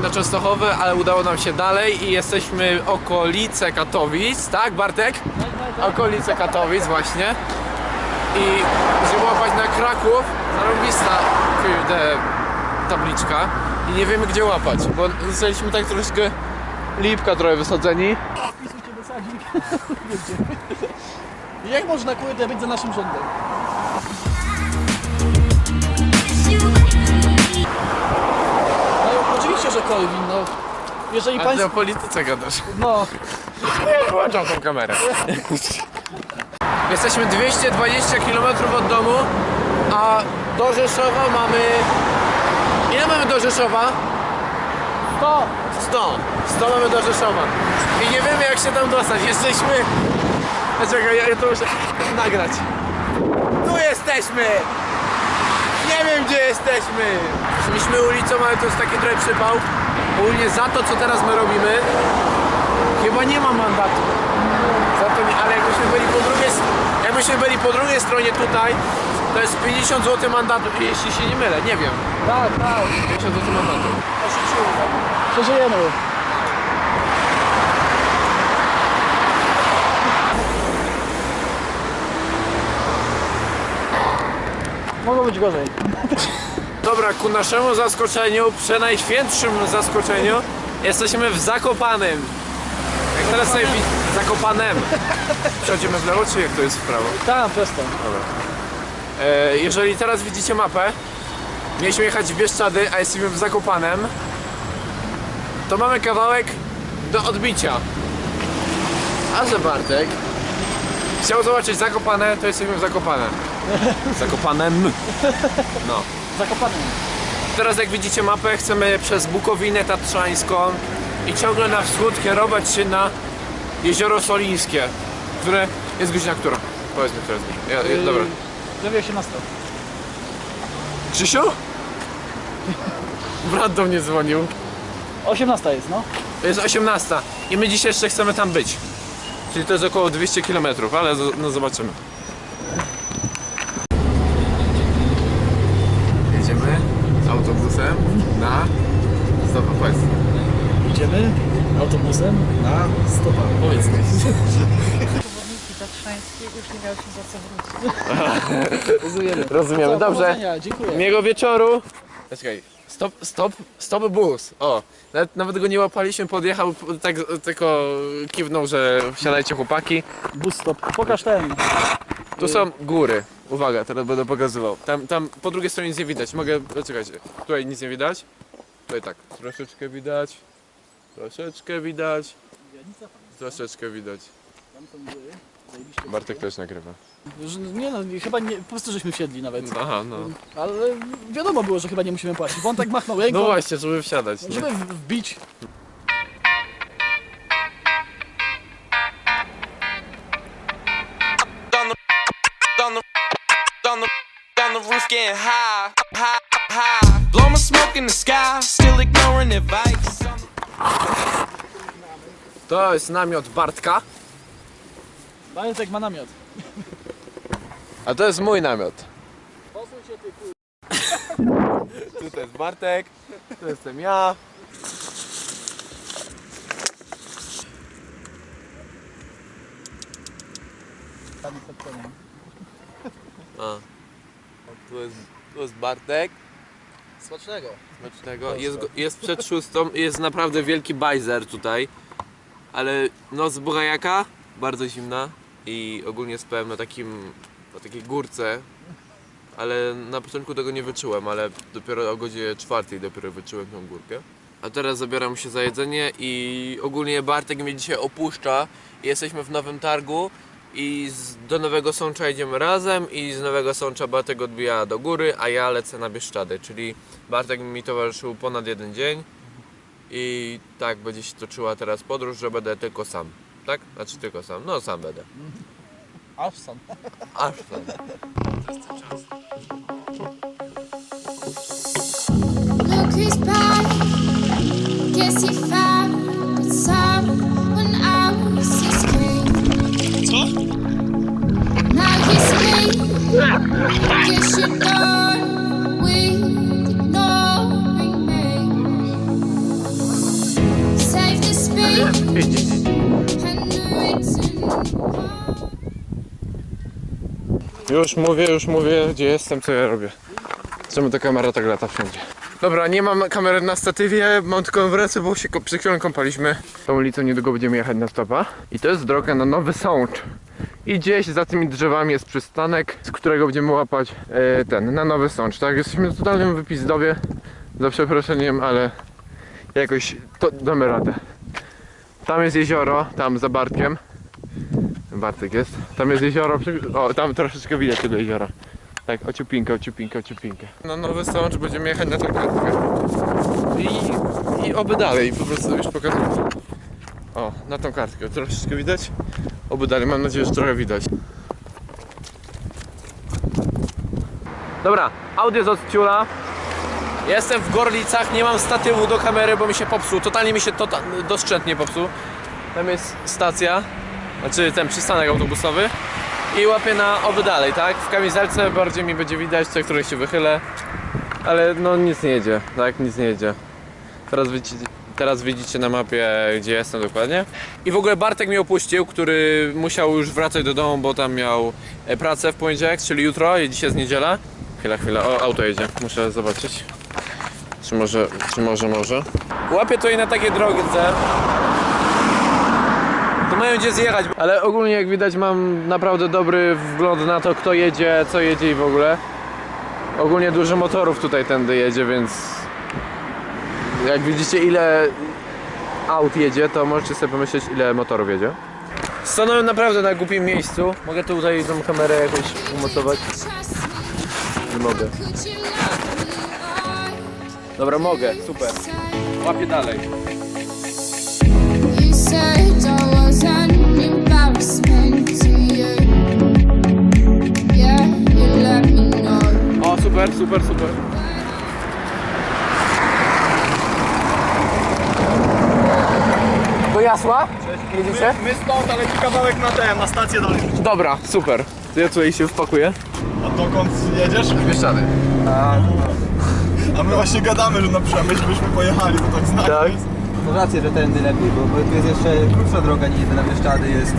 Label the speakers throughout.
Speaker 1: na Częstochowę, ale udało nam się dalej i jesteśmy okolice Katowic, tak Bartek? Okolice Katowic właśnie. I żeby łapać na Kraków, zarobista kurde tabliczka i nie wiemy gdzie łapać, bo zostaliśmy tak troszkę lipka trochę wysadzeni.
Speaker 2: Jak można kurde być za naszym rządem? Oczywiście, że Kolwin, no. Jeżeli
Speaker 1: A ty o
Speaker 2: państwo...
Speaker 1: polityce gadasz.
Speaker 2: No,
Speaker 1: Ja wyłączam tą kamerę. Jesteśmy 220 km od domu, a do Rzeszowa mamy... Ile mamy do Rzeszowa?
Speaker 2: to!
Speaker 1: 100. 100 mamy do Rzeszowa. I nie wiemy jak się tam dostać. Jesteśmy... A Czekaj, ja to muszę nagrać. Tu jesteśmy! Nie wiem gdzie jesteśmy! Szliśmy ulicą, ale to jest taki trochę przypał. Ogólnie za to co teraz my robimy, chyba nie ma mandatu. Za to nie, ale jakbyśmy byli po drugiej jakbyśmy byli po drugiej stronie tutaj, to jest 50 zł mandatu, jeśli się nie mylę, nie wiem.
Speaker 2: Tak, tak.
Speaker 1: 50 zł mandatu.
Speaker 2: Przeżyjemy. Mogło być gorzej.
Speaker 1: Dobra, ku naszemu zaskoczeniu, przenajświętszym zaskoczeniu, jesteśmy w Zakopanem. Jak teraz sobie wi- Zakopanem. Przechodzimy w lewo, czy jak to jest w prawo?
Speaker 2: Tam, prosto.
Speaker 1: E, jeżeli teraz widzicie mapę, mieliśmy jechać w Bieszczady, a jesteśmy w Zakopanem, to mamy kawałek do odbicia. A że Bartek chciał zobaczyć Zakopane, to jesteśmy w Zakopanem. Zakopanem. No.
Speaker 2: Zakopany.
Speaker 1: Teraz jak widzicie mapę, chcemy przez Bukowinę Tatrzańską i ciągle na wschód kierować się na Jezioro Solińskie, które jest godzina która? Powiedz mi teraz. Ja, ja, dobra.
Speaker 2: Prawie 18.
Speaker 1: Krzysiu? Brat do mnie dzwonił.
Speaker 2: 18 jest, no.
Speaker 1: Jest 18 i my dzisiaj jeszcze chcemy tam być. Czyli to jest około 200 km, ale no zobaczymy. Jedziemy autobusem na Stop Quest.
Speaker 2: Idziemy autobusem na stopa.
Speaker 1: Powiedz mi.
Speaker 3: Już nie miał się za co wrócić.
Speaker 2: Rozumiemy.
Speaker 1: Rozumiemy, dobrze.
Speaker 2: powodzenia, Dziękuję.
Speaker 1: Miłego wieczoru. Czekaj, stop, stop, stop bus. O, nawet, nawet go nie łapaliśmy, podjechał, tak tylko kiwnął, że wsiadajcie chłopaki.
Speaker 2: Bus stop. Pokaż ten.
Speaker 1: Tu są góry. Uwaga, teraz będę pokazywał. Tam, tam po drugiej stronie nic nie widać. Mogę. Czekajcie. Tutaj nic nie widać. Tutaj tak. Troszeczkę widać. Troszeczkę widać. Troszeczkę widać.
Speaker 2: Tam są góry. Zajebiście.
Speaker 1: Bartek też nagrywa.
Speaker 2: Że- Nie no, chyba nie, po prostu żeśmy wsiedli nawet.
Speaker 1: Aha, no.
Speaker 2: Ale wiadomo było, że chyba nie musimy płacić. Bo on tak machnął ręką,
Speaker 1: No właśnie, żeby wsiadać. Nie?
Speaker 2: żeby w- wbić.
Speaker 4: on the on the on the on the roof getting high, high, high. Blow my smoke in the sky, still ignoring advice.
Speaker 1: To jest namiot Bartka,
Speaker 2: Bartek ma namiot.
Speaker 1: a to jest mój namiot.
Speaker 2: Posuń się ty kur...
Speaker 1: Tu jest Bartek, tu jestem ja. A. Tu jest, tu jest Bartek.
Speaker 2: Smacznego.
Speaker 1: Smacznego. Jest, go- jest przed szóstą i jest naprawdę wielki bajzer tutaj. Ale noc była jaka? Bardzo zimna i ogólnie spałem na takim, na takiej górce. Ale na początku tego nie wyczułem, ale dopiero o godzinie czwartej dopiero wyczułem tą górkę. A teraz zabieram się za jedzenie i ogólnie Bartek mnie dzisiaj opuszcza. Jesteśmy w Nowym Targu i z, do Nowego Sącza jedziemy razem i z Nowego Sącza Bartek odbija do góry, a ja lecę na Bieszczady, czyli Bartek mi towarzyszył ponad jeden dzień i tak będzie się toczyła teraz podróż, że będę tylko sam. Tak? Znaczy tylko sam. No sam będę.
Speaker 2: Aż sam.
Speaker 1: Aż sam.
Speaker 5: Co?
Speaker 1: Już mówię, już mówię, gdzie jestem, co ja robię. Czemu ta kamera tak lata wszędzie? Dobra, nie mam kamery na statywie, mam tylko w ręce, bo się przed chwilą kąpaliśmy. Tą ulicą niedługo będziemy jechać na stopa. I to jest droga na Nowy Sącz. I gdzieś za tymi drzewami jest przystanek, z którego będziemy łapać e, ten, na Nowy Sącz. Tak, jesteśmy w totalnym wypizdowie, za przeproszeniem, ale jakoś to damy radę. Tam jest jezioro, tam za Bartkiem. Bartek jest. Tam jest jezioro. przy- O, tam troszeczkę widać tego jeziora. Tak, ociupinkę, ociupinkę, ociupinkę. Na Nowy Sącz będziemy jechać na tą kartkę. I, I oby dalej, po prostu już pokazuję. O, na tą kartkę. Troszeczkę widać? Oby dalej, mam nadzieję, że trochę widać. Dobra, audio z odciula. Jestem w Gorlicach, nie mam statywu do kamery, bo mi się popsuł. Totalnie mi się tota doszczętnie popsuł. Tam jest stacja, znaczy ten przystanek autobusowy. I łapię na oby dalej, tak? W kamizelce bardziej mi będzie widać, co której się wychylę. Ale no nic nie jedzie, tak? Nic nie jedzie. Teraz widzicie, teraz widzicie na mapie, gdzie jestem dokładnie. I w ogóle Bartek mnie opuścił, który musiał już wracać do domu, bo tam miał e, pracę w poniedziałek, czyli jutro i dzisiaj jest niedziela. Chwila, chwila, o auto jedzie, muszę zobaczyć. Czy może, czy może, może. Łapię tutaj na takie drogi, to mają gdzie zjechać. Ale ogólnie jak widać mam naprawdę dobry wgląd na to kto jedzie, co jedzie i w ogóle. Ogólnie dużo motorów tutaj tędy jedzie, więc jak widzicie ile aut jedzie, to możecie sobie pomyśleć ile motorów jedzie. Stanąłem naprawdę na głupim miejscu. Mogę tutaj tą kamerę jakoś umocować? Nie mogę. Dobra, mogę, super. Łapię dalej. Jasła? Jedziecie?
Speaker 2: My stąd, ale kawałek na ten, na stację dalej.
Speaker 1: Dobra, super. To ja tutaj się wpakuję.
Speaker 2: A dokąd jedziesz?
Speaker 1: Bieszczady.
Speaker 2: A my właśnie gadamy, że na przemyśl byśmy pojechali, to tak znaczy.
Speaker 1: Tak?
Speaker 6: No rację, że tędy lepiej, bo, bo tu jest jeszcze krótsza droga niż na Bieszczady jest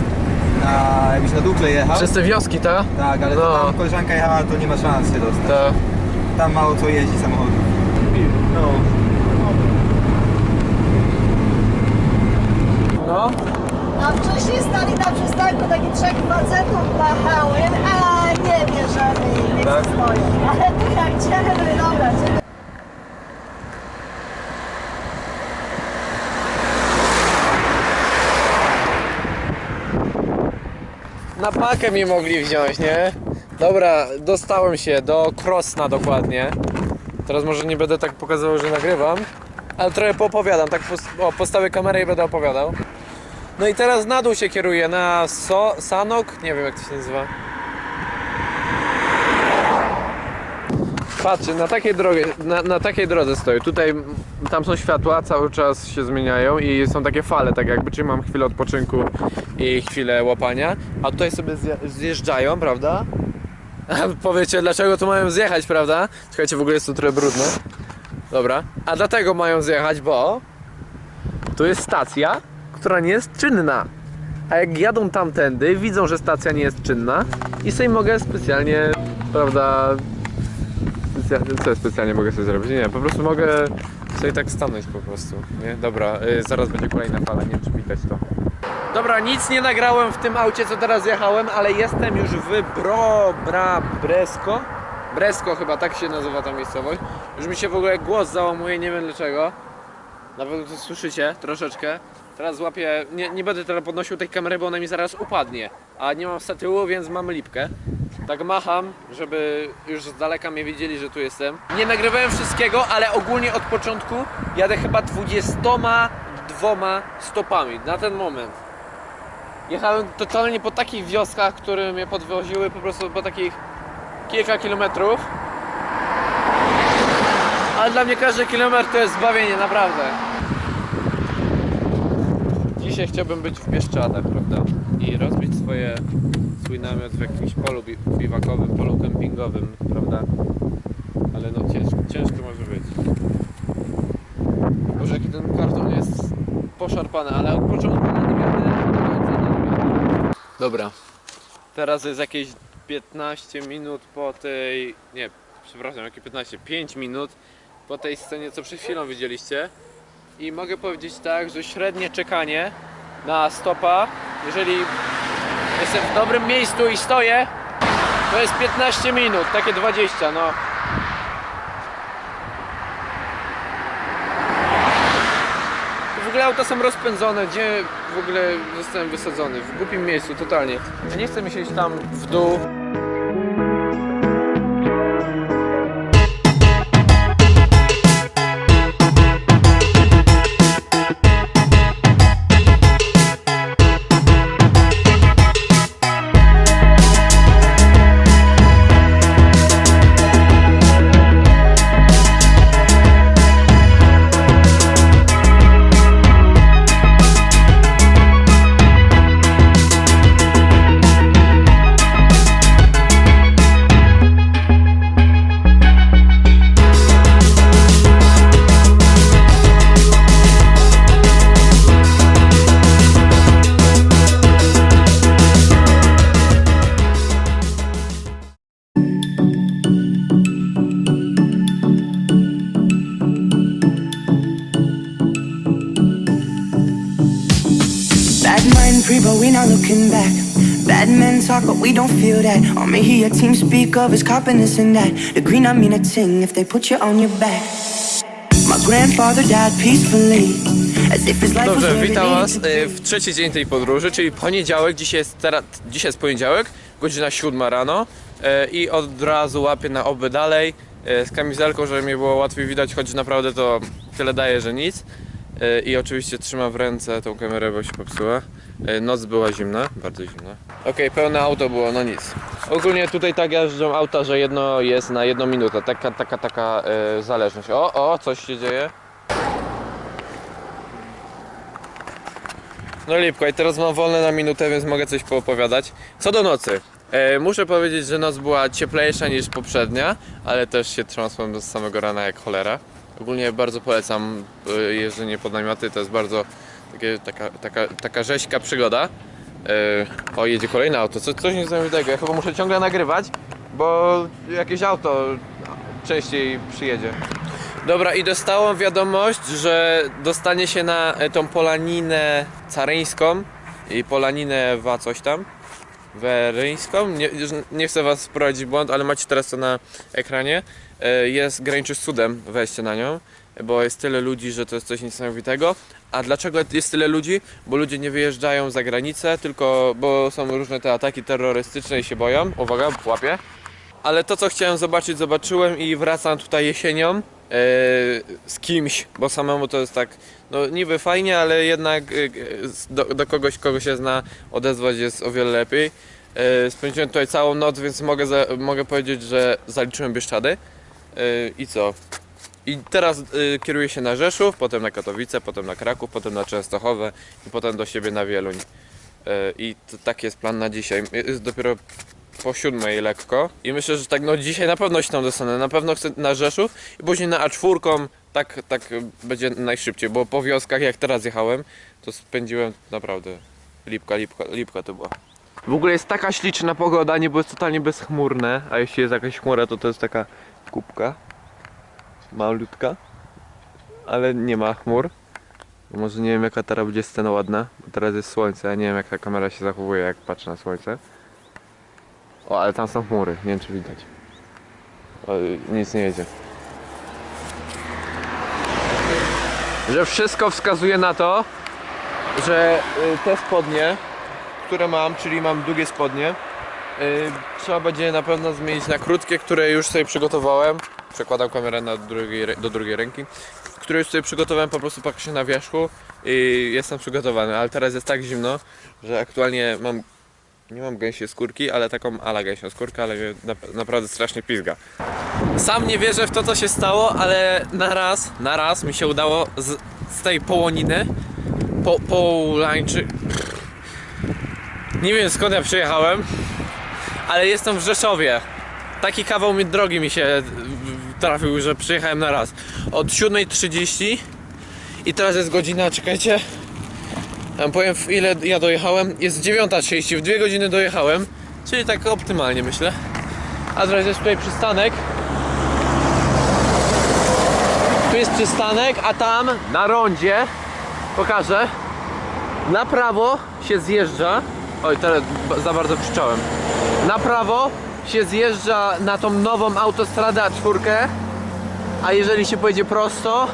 Speaker 6: na, jakbyś na Dukle jechał.
Speaker 1: Przez te wioski, ta?
Speaker 6: Tak, ale
Speaker 1: No.
Speaker 6: tam koleżanka jechała, to nie ma szans się dostać.
Speaker 1: Ta.
Speaker 6: Tam mało co jeździ samochodów.
Speaker 1: No. No.
Speaker 7: A wcześniej stali na przystanku taki trzech facetów machałem, a nie że nie
Speaker 6: Tak?
Speaker 7: stoją. Ale tu jak ciebie, dobra, ciebie.
Speaker 1: Na pakę mnie mogli wziąć, nie? Dobra, dostałem się do Krosna dokładnie. Teraz może nie będę tak pokazywał, że nagrywam, ale trochę poopowiadam. Tak postawię kamerę i będę opowiadał. No i teraz na dół się kieruję, na so Sanok, nie wiem jak to się nazywa. Patrzcie, na takiej, drogie, na, na takiej drodze stoję. Tutaj, tam są światła, cały czas się zmieniają i są takie fale, tak jakby, czyli mam chwilę odpoczynku i chwilę łapania. A tutaj sobie zje- zjeżdżają, prawda? A powiecie, dlaczego tu mają zjechać, prawda? Słuchajcie, w ogóle jest tu trochę brudno. Dobra. A dlatego mają zjechać, bo tu jest stacja, która nie jest czynna. A jak jadą tamtędy, widzą, że stacja nie jest czynna i sobie mogę specjalnie, prawda, specjalnie, co ja specjalnie mogę sobie zrobić? Nie, po prostu mogę sobie tak stanąć po prostu, nie? Dobra, y, zaraz będzie kolejna fala, nie wiem czy widać to. Dobra, nic nie nagrałem w tym aucie, co teraz jechałem, ale jestem już w Bro, Bra, Bresko? Bresko chyba, tak się nazywa ta miejscowość. Już mi się w ogóle głos załamuje, nie wiem dlaczego. Nawet to słyszycie troszeczkę. Teraz złapię, nie, nie będę teraz podnosił tej kamery, bo ona mi zaraz upadnie. A nie mam statywu, więc mam lipkę. Tak macham, żeby już z daleka mnie widzieli, że tu jestem. Nie nagrywałem wszystkiego, ale ogólnie od początku jadę chyba 22 stopami na ten moment. Jechałem totalnie po takich wioskach, które mnie podwoziły po prostu po takich kilka kilometrów. Ale dla mnie każdy kilometr to jest zbawienie, naprawdę. Dzisiaj chciałbym być w Bieszczadach, prawda? I rozbić swoje, swój namiot w jakimś polu bi- biwakowym, polu kempingowym, prawda? Ale no ciężko, ciężko może być. Boże, jaki ten karton jest poszarpane, ale od początku nadmierne. Dobra. Teraz jest jakieś 15 minut po tej... Nie, przepraszam, jakie 15? 5 minut po tej scenie, co przed chwilą widzieliście. I mogę powiedzieć tak, że średnie czekanie na stopa, jeżeli jestem w dobrym miejscu i stoję, to jest 15 minut, takie 20, no. W ogóle auta są rozpędzone, gdzie w ogóle zostałem wysadzony? W głupim miejscu, totalnie. Ja nie chcę mi tam w dół.
Speaker 8: Don't feel that. All me hear your team speak of is copping this and that. The green, I mean a ting if they put you on your back. My grandfather died peacefully, as if his life was
Speaker 1: Dobrze, witam Was e, w trzeci dzień tej podróży, czyli poniedziałek. Dzisiaj jest, teraz, dzisiaj jest poniedziałek, godzina 7 rano e, i od razu łapię na oby dalej e, z kamizelką, żeby mi było łatwiej widać, choć naprawdę to tyle daje, że nic. E, I oczywiście trzymam w ręce tą kamerę, bo się popsuła. E, Noc była zimna, bardzo zimna. Okej, pełne auto było, no nic. Ogólnie tutaj tak jeżdżą auta, że jedno jest na jedną minutę. Taka, taka, taka e, zależność. O, o, coś się dzieje. No Lipko, i teraz mam wolne na minutę, więc mogę coś poopowiadać. Co do nocy. Muszę powiedzieć, że noc była cieplejsza niż poprzednia, ale też się trząsłem z samego rana jak cholera. Ogólnie bardzo polecam e, jeżdżenie pod namioty, to jest bardzo takie, taka, taka, taka rzeźka przygoda. E, o, jedzie kolejne auto, co, coś niesamowitego. Ja chyba muszę ciągle nagrywać, bo jakieś auto częściej przyjedzie. Dobra, i dostałem wiadomość, że dostanie się na e, tą polaninę caryńską i polaninę wa coś tam. Weryńską. Nie, nie chcę was wprowadzić w błąd, ale macie teraz to na ekranie. E, Jest graniczy z cudem wejście na nią, bo jest tyle ludzi, że to jest coś niesamowitego. A dlaczego jest tyle ludzi? Bo ludzie nie wyjeżdżają za granicę, tylko bo są różne te ataki terrorystyczne i się boją. Uwaga, łapie. Ale to co chciałem zobaczyć, zobaczyłem i wracam tutaj jesienią e, z kimś, bo samemu to jest tak, no niby fajnie, ale jednak e, do, do kogoś, kogo się zna, odezwać jest o wiele lepiej. Spędziłem tutaj całą noc, więc mogę, mogę powiedzieć, że zaliczyłem Bieszczady. I co? I teraz e, kieruję się na Rzeszów, potem na Katowice, potem na Kraków, potem na Częstochowę i potem do siebie na Wieluń. E, I to, taki jest plan na dzisiaj. Jest dopiero po siódmej lekko i myślę, że tak no dzisiaj na pewno się tam dostanę, na pewno chcę na Rzeszów i później na A4 tak, tak będzie najszybciej, bo po wioskach jak teraz jechałem to spędziłem naprawdę lipka, lipka, lipka to była. W ogóle jest taka śliczna pogoda, niebo jest totalnie bezchmurne, a jeśli jest jakaś chmura to to jest taka kubka malutka, ale nie ma chmur. Może nie wiem jaka teraz będzie scena ładna, bo teraz jest słońce, a nie wiem jak ta kamera się zachowuje jak patrzę na słońce. O, ale tam są chmury, nie wiem czy widać. O, nic nie jedzie. Że wszystko wskazuje na to, że y, te spodnie, które mam, czyli mam długie spodnie, trzeba będzie na pewno zmienić na krótkie, które już sobie przygotowałem. Przekładam kamerę na drugiej, do drugiej ręki. Które już sobie przygotowałem, po prostu patrzę na wierzchu i jestem przygotowany, ale teraz jest tak zimno, że aktualnie mam nie mam gęsiej skórki, ale taką ala gęsią skórkę, ale naprawdę strasznie pizga. Sam nie wierzę w to, co się stało, ale na raz, na raz mi się udało z, z tej połoniny, po, połańczy... Nie wiem skąd ja przyjechałem, ale jestem w Rzeszowie. Taki kawał mi drogi mi się trafił, że przyjechałem na raz. Od 7.30 i teraz jest godzina, czekajcie, A powiem w ile ja dojechałem. Jest 9.30, w 2 godziny dojechałem. Czyli tak optymalnie myślę. A teraz jest tutaj przystanek. Tu jest przystanek, a tam na rondzie pokażę. Na prawo się zjeżdża. Oj, teraz za bardzo krzyczałem. Na prawo się zjeżdża na tą nową autostradę A4. A jeżeli się pojedzie prosto,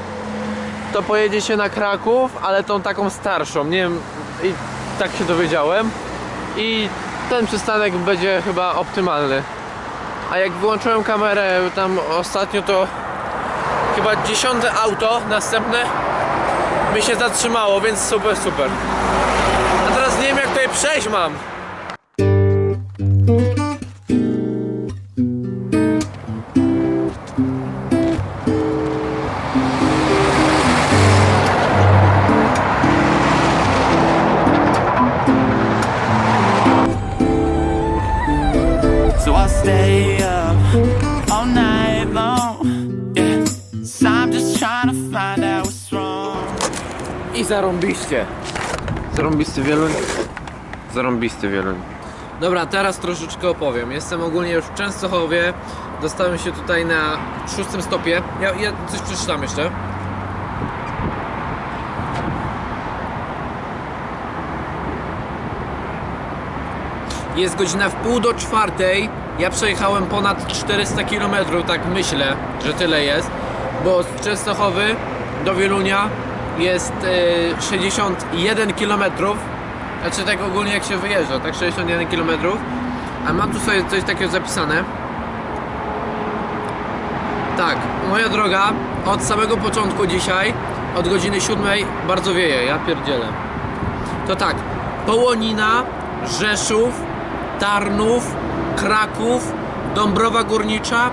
Speaker 1: to pojedzie się na Kraków, ale tą taką starszą. Nie wiem, i tak się dowiedziałem. I ten przystanek będzie chyba optymalny. A jak wyłączyłem kamerę tam ostatnio, to chyba dziesiąte auto następne mi się zatrzymało, więc super, super. Przejść mam.
Speaker 9: So I'll stay up all night long. Yeah. So I'm just trying to find out what's wrong.
Speaker 1: I zarąbiście. Zarąbisty wieluń. Zarąbisty wieluń. Dobra, teraz troszeczkę opowiem. Jestem ogólnie już w Częstochowie. Dostałem się tutaj na szóstym stopie. Ja, ja coś przeczytam jeszcze. Jest godzina w pół do czwartej. Ja przejechałem ponad 400 km, tak myślę, że tyle jest. Bo z Częstochowy do Wielunia jest e, 61 km. Znaczy tak ogólnie jak się wyjeżdża, tak 61 km. A mam tu sobie coś takiego zapisane. Tak, moja droga, od samego początku dzisiaj, od godziny 7 bardzo wieje, ja pierdzielę. To tak, Połonina, Rzeszów, Tarnów, Kraków, Dąbrowa Górnicza,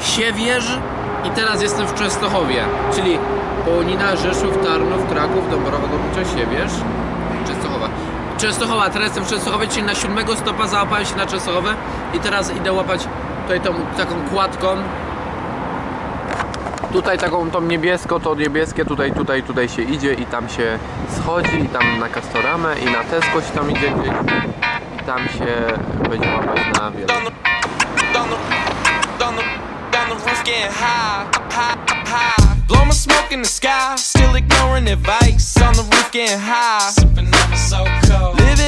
Speaker 1: Siewierz i teraz jestem w Częstochowie, czyli Połonina, Rzeszów, Tarnów, Kraków, Dąbrowa Górnicza, Siewierz, Częstochowa. Teraz jestem w Częstochowie, czyli na 7 stopa załapałem się na Częstochowę i teraz idę łapać tutaj tą taką kładką tutaj taką tą niebieską, to niebieskie tutaj, tutaj, tutaj się idzie i tam się schodzi i tam na Castoramę i na Tesco się tam idzie gdzieś i tam się będzie łapać na wiele.
Speaker 4: On the, on the, on the, on the roof getting high, high, high. Blow my smoke in the sky, still ignoring advice. On the roof getting high, sipping on my so cold. Live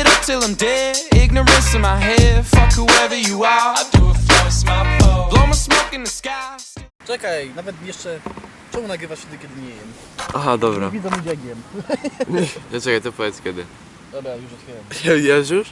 Speaker 4: it up till I'm dead, ignorance in my head. Fuck whoever you are, I do it for my. Blow my smoke in the sky.
Speaker 2: Czekaj, nawet jeszcze... Czemu nagrywasz wtedy, kiedy nie jem?
Speaker 1: Aha, dobra.
Speaker 2: Widzę jak jem.
Speaker 1: Ja czekaj, to powiedz kiedy.
Speaker 2: Dobra, już otwieram.
Speaker 1: Ja, ja już?